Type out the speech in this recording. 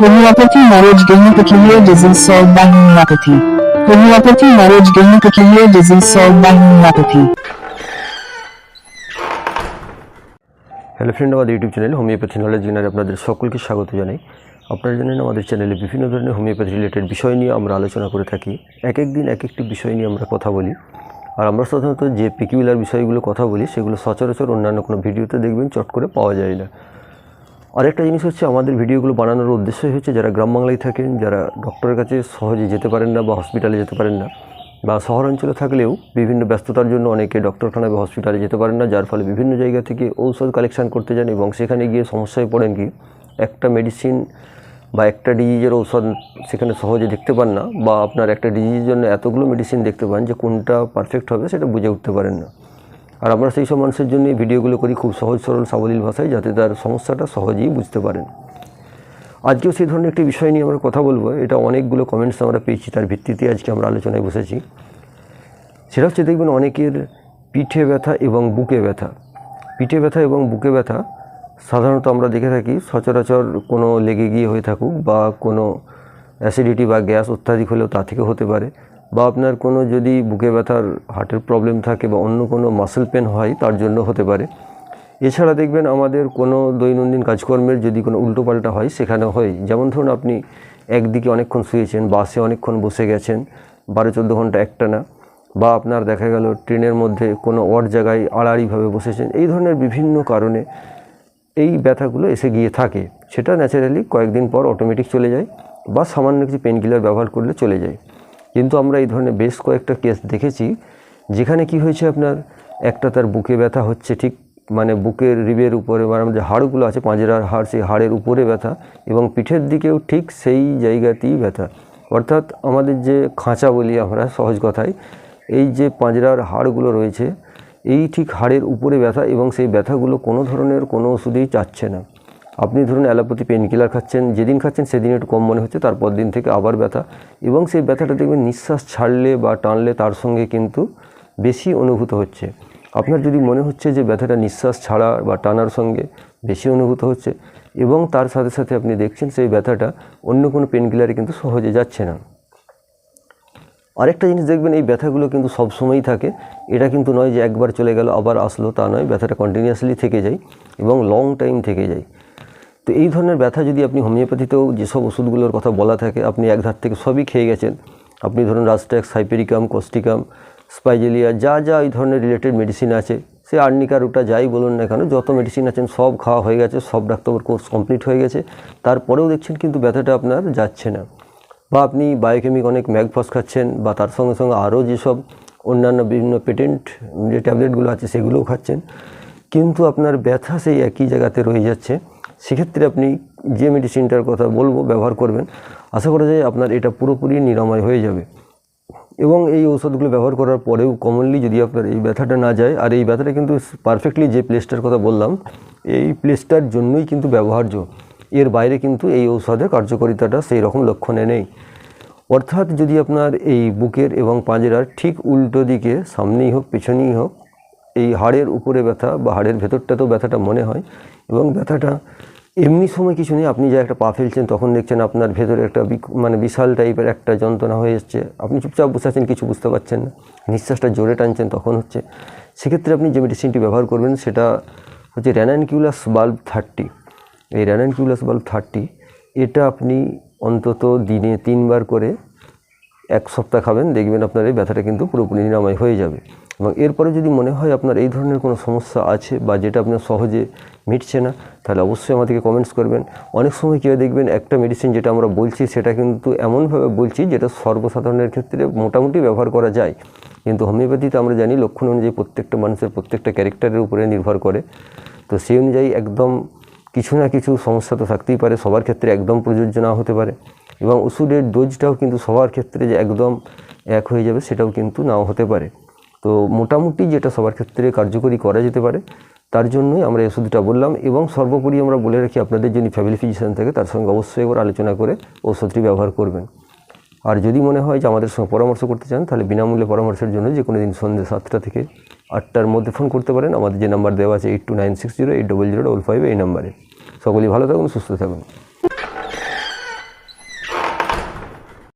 Homeopathy marriage gain peculiar disease solved by homeopathy. Homeopathy marriage gain peculiar disease solved by homeopathy. Hello friend আমাদের YouTube channel homeopathy knowledge গেনারে আপনাদের সকলকে স্বাগত জানাই আপনারা জানেন আমাদের চ্যানেলে বিভিন্ন ধরনের হোমিওপ্যাথি রিলেটেড বিষয় নিয়ে আমরা আলোচনা করে থাকি এক এক দিন এক একটি বিষয় নিয়ে আমরা কথা বলি আর আমরা সাধারণত যে পিকিউলার বিষয়গুলো কথা বলি, সেগুলো সচরাচর অন্যান্য কোনো ভিডিওতে দেখবেন চট করে পাওয়া যায় না আরেকটা জিনিস হচ্ছে আমাদের ভিডিওগুলো বানানোর উদ্দেশ্যই হচ্ছে যারা গ্রাম বাংলায় থাকেন, যারা ডক্টরের কাছে সহজে যেতে পারেন না বা হসপিটালে যেতে পারেন না, বা শহরাঞ্চলে থাকলেও বিভিন্ন ব্যস্ততার জন্য অনেকে ডক্টরখানায় বা হসপিটালে যেতে পারেন না, যার ফলে বিভিন্ন জায়গা থেকে ঔষধ কালেকশান করতে যান এবং সেখানে গিয়ে সমস্যায় পড়েন কি একটা মেডিসিন বা একটা ডিজিজের ঔষধ সেখানে সহজে দেখতে পান না, বা আপনার একটা ডিজিজের জন্য এতগুলো মেডিসিন দেখতে পান যে কোনটা পারফেক্ট হবে সেটা বুঝে উঠতে পারেন না। আর আমরা সেই সব মানুষের জন্য এই ভিডিওগুলো করি খুব সহজ সরল সাবলীল ভাষায় যাতে তার সমস্যাটা সহজেই বুঝতে পারেন। আজকেও সেই ধরনের একটি বিষয় নিয়ে আমরা কথা বলব। এটা অনেকগুলো কমেন্টস আমরা পেয়েছি, তার ভিত্তিতে আজকে আমরা আলোচনায় বসেছি। সেটা হচ্ছে দেখবেন অনেকের পিঠে ব্যথা এবং বুকে ব্যথা। পিঠে ব্যথা এবং বুকে ব্যথা সাধারণত আমরা দেখে থাকি, সচরাচর কোনো লেগে গিয়ে হয়ে থাকুক বা কোনো অ্যাসিডিটি বা গ্যাস অত্যাধিক হলেও তা থেকে হতে পারে। বা আপনার কোনো যদি বুকে ব্যথার হার্টের প্রবলেম থাকে বা অন্য কোনো মাসেল পেন হয়, তার জন্য হতে পারে। এছাড়া দেখবেন আমাদের কোনো দৈনন্দিন কাজকর্মের যদি কোনো উল্টোপাল্টা হয়, সেখানে হয় যেমন ধরুন আপনি একদিকে অনেকক্ষণ শুয়েছেন, বাসে অনেকক্ষণ বসে গেছেন, বারো চোদ্দ ঘণ্টা একটানা, বা আপনার দেখা গেল ট্রেনের মধ্যে কোনো অড জায়গায় আড়াআড়িভাবে বসেছেন, এই ধরনের বিভিন্ন কারণে এই ব্যথাগুলো এসে গিয়ে থাকে। সেটা ন্যাচারালি কয়েকদিন পর অটোমেটিক চলে যায়, বা সামান্য কিছু পেন কিলার ব্যবহার করলে চলে যায়। কিন্তু আমরা এই ধরনের বেশ কয়েকটা কেস দেখেছি, যেখানে কি হয়েছে আপনার, একটা তার বুকে ব্যথা হচ্ছে ঠিক মানে বুকের রিবের উপরে বা আমাদের হাড়গুলো আছে, পাঁজরার হাড়, সেই হাড়ের উপরে ব্যথা এবং পিঠের দিকেও ঠিক সেই জায়গাতেই ব্যথা। অর্থাৎ আমাদের যে খাঁচা বলি আমরা সহজ কথায়, এই যে পাঁজরার হাড়গুলো রয়েছে, এই ঠিক হাড়ের উপরে ব্যথা এবং সেই ব্যথাগুলো কোনো ধরনের কোনো ওষুধেই চাচ্ছে না। আপনি ধরুন অ্যালোপ্যাথি পেন কিলার খাচ্ছেন, যেদিন খাচ্ছেন সেদিন একটু কম মনে হচ্ছে, তারপর দিন থেকে আবার ব্যথা। এবং সেই ব্যথাটা দেখবেন নিঃশ্বাস ছাড়লে বা টানলে তার সঙ্গে কিন্তু বেশি অনুভূত হচ্ছে। আপনার যদি মনে হচ্ছে যে ব্যথাটা নিঃশ্বাস ছাড়া বা টানার সঙ্গে বেশি অনুভূত হচ্ছে এবং তার সাথে সাথে আপনি দেখছেন সেই ব্যথাটা, অন্য কোনো পেন কিলারে কিন্তু সহজে যাচ্ছে না। আরেকটা জিনিস দেখবেন, এই ব্যথাগুলো কিন্তু সব সময়ই থাকে। এটা কিন্তু নয় যে একবার চলে গেল, আবার আসলো, তা নয়। ব্যথাটা কন্টিনিউয়াসলি থেকে যায় এবং লং টাইম থেকে যায়। তো এই ধরনের ব্যথা যদি আপনি হোমিওপ্যাথিতেও যেসব ওষুধগুলোর কথা বলা থাকে, আপনি এক ধার থেকে সবই খেয়ে গেছেন। আপনি ধরুন রাস্ট্যাক্স হাইপেরিকাম কস্টিকাম, স্পাইজেলিয়া, যা যা এই ধরনের রিলেটেড মেডিসিন আছে, সে আর্নিকা, রুটা, যাই বলুন না কেন, যত মেডিসিন আছেন, সব খাওয়া হয়ে গেছে, সব ডাক্তার কোর্স কমপ্লিট হয়ে গেছে। তারপরেও দেখছেন কিন্তু ব্যথাটা আপনার যাচ্ছে না। বা আপনি বায়োকেমিক অনেক ম্যাগফস খাচ্ছেন, বা তার সঙ্গে সঙ্গে আরও যেসব অন্যান্য বিভিন্ন পেটেন্ট যে ট্যাবলেটগুলো আছে, সেগুলোও খাচ্ছেন। কিন্তু আপনার ব্যথা সেই একই জায়গাতে রয়ে যাচ্ছে। সেক্ষেত্রে আপনি যে মেডিসিনটার কথা বলব, ব্যবহার করবেন। আশা করা যায় আপনার এটা পুরোপুরি নিরাময় হয়ে যাবে। এবং এই ঔষধগুলো ব্যবহার করার পরেও কমনলি যদি আপনার এই ব্যথাটা না যায়, আর এই ব্যথাটা কিন্তু পারফেক্টলি যে প্লেসটার কথা বললাম, এই প্লেসটার জন্যই কিন্তু ব্যবহার্য। এর বাইরে কিন্তু এই ঔষধের কার্যকারিতাটা সেই রকম লক্ষণে নেই। অর্থাৎ যদি আপনার এই বুকের এবং পাঁজরার ঠিক উল্টো দিকে সামনেই হোক, পেছনেই হোক এই হাড়ের উপরে ব্যথা বা হাড়ের ভেতরটাতেও ব্যথাটা মনে হয় এবং ব্যথাটা এমনি সময় কিছু নেই। আপনি যা একটা পা ফেলছেন তখন দেখছেন আপনার ভেতরে একটা মানে বিশাল টাইপের একটা যন্ত্রণা হয়ে এসছে। আপনি চুপচাপ বসে আছেন, কিছু বুঝতে পারছেন না। নিঃশ্বাসটা জোরে টানছেন, তখন হচ্ছে। সেক্ষেত্রে আপনি যে মেডিসিনটি ব্যবহার করবেন সেটা হচ্ছে র্যানানকিউলাস বাল্ব থার্টি এই র্যানানকিউলাস বাল্ব থার্টি এটা আপনি অন্তত দিনে তিনবার করে এক সপ্তাহ খাবেন। দেখবেন আপনার এই ব্যথাটা কিন্তু পুরোপুরি নিরাময় হয়ে যাবে। এবং এরপরে যদি মনে হয় আপনার এই ধরনের কোনো সমস্যা আছে বা যেটা আপনার সহজে মিটছে না, তাহলে অবশ্যই আমাদেরকে কমেন্টস করবেন। অনেক সময় কেউ দেখবেন, একটা মেডিসিন যেটা আমরা বলছি, সেটা কিন্তু এমনভাবে বলছি যেটা সর্বসাধারণের ক্ষেত্রে মোটামুটি ব্যবহার করা যায়। কিন্তু হোমিওপ্যাথিতে আমরা জানি লক্ষণ অনুযায়ী প্রত্যেকটা মানুষের প্রত্যেকটা ক্যারেক্টারের উপরে নির্ভর করে। তো সেই অনুযায়ী একদম কিছু না কিছু সমস্যা তো থাকতেই পারে, সবার ক্ষেত্রে একদম প্রযোজ্য না হতে পারে। এবং ওষুধের ডোজটাও কিন্তু সবার ক্ষেত্রে যে একদম এক হয়ে যাবে, সেটাও কিন্তু নাও হতে পারে। তো মোটামুটি যেটা সবার ক্ষেত্রে কার্যকরী করা যেতে পারে, তার জন্যই আমরা এই ওষুধটা বললাম এবং সর্বোপরি আমরা বলে রাখি আপনাদের যদি ফ্যামিলি ফিজিশিয়ান থাকে তার সঙ্গে অবশ্যই একবার আলোচনা করে ওষুধটি ব্যবহার করবেন। আর যদি মনে হয় যে আমাদের সঙ্গে পরামর্শ করতে চান, তাহলে বিনামূল্যে পরামর্শের জন্য যে কোনো দিন সন্ধ্যে সাতটা থেকে আটটার মধ্যে ফোন করতে পারেন। আমাদের যে নাম্বার দেওয়া আছে eight two nine six zero eight double zero double five এই নাম্বারে সকলেই ভালো থাকুন, সুস্থ থাকুন।